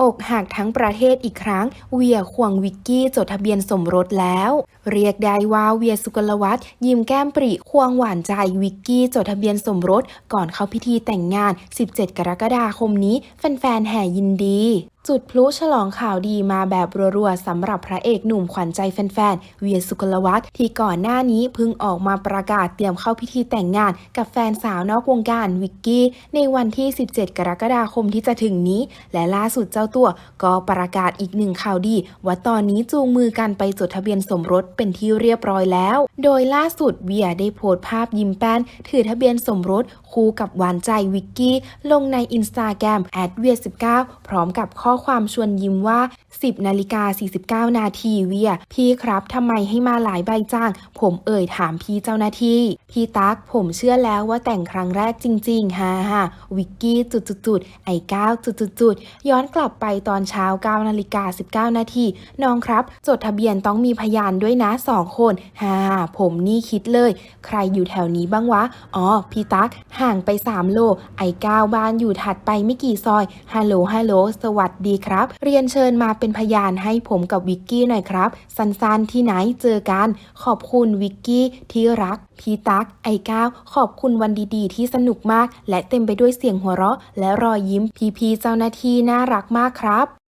อกหักทั้งประเทศอีกครั้ง เวียควงวิกกี้จดทะเบียนสมรสแล้ว เรียกได้ว่าเวียสุกลวัฒน์ยิ้มแก้มปริควงหวานใจวิกกี้จดทะเบียนสมรส ก่อนเข้าพิธีแต่งงาน 17 กรกฎาคมนี้ แฟนๆแห่ยินดี จุดพลุฉลองข่าวดีมาแบบรัวๆสำหรับพระเอกหนุ่มขวัญใจแฟนๆ เวียสุกลวัฒน์ที่ก่อนหน้านี้เพิ่งออกมาประกาศเตรียมเข้าพิธีแต่งงานกับแฟนสาวนอกวงการวิกกี้ ในวันที่ 17 กรกฎาคมที่จะถึงนี้ และล่าสุดเจ้าตัวก็ประกาศอีกหนึ่งข่าวดี ว่าตอนนี้จูงมือกันไปจดทะเบียนสมรสเป็นที่เรียบร้อยแล้ว โดยล่าสุดเวียได้โพสต์ภาพยิ้มแป้น ถือทะเบียนสมรสคู่กับหวานใจวิกกี้ลงในอินสตาแกรมแอดเวีย19พร้อมกับข้ออความชวนยิ้มว่า 10 นาฬิกา 49 นาทีเวีย พี่ครับทำไมให้มาหลายใบจ้าง ผมเอ่ยถามพี่เจ้าหน้าที่ พี่ตั๊กผมเชื่อแล้วว่าแต่งครั้งแรกจริงๆฮ่าฮ่าวิกกี้จุดจุดจุดๆๆไอ้ก้าวจุดจุดจุดๆๆย้อนกลับไปตอนเช้า9นาฬิกา 19 นาทีน้องครับ จดทะเบียนต้องมีพยานด้วยนะสองคนฮ่าผมนี่คิดเลย ใครอยู่แถวนี้บ้างวะ อ๋อ พี่ตั๊กห่างไป 3 โล ไอ้ก้าวบ้านอยู่ถัดไปไม่กี่ซอยฮัลโหลฮัลโหลสวัสดีครับ เรียนเชิญมาเป็นพยานให้ผมกับวิกกี้หน่อยครับ สันๆที่ไหนเจอกัน ขอบคุณวิกกี้ที่รักพี่ตั๊กไอก้าวขอบคุณวันดีๆ ที่สนุกมาก และเต็มไปด้วยเสียงหัวเราะ และรอยยิ้มพี่ๆเจ้าหน้าที่น่ารักมากครับ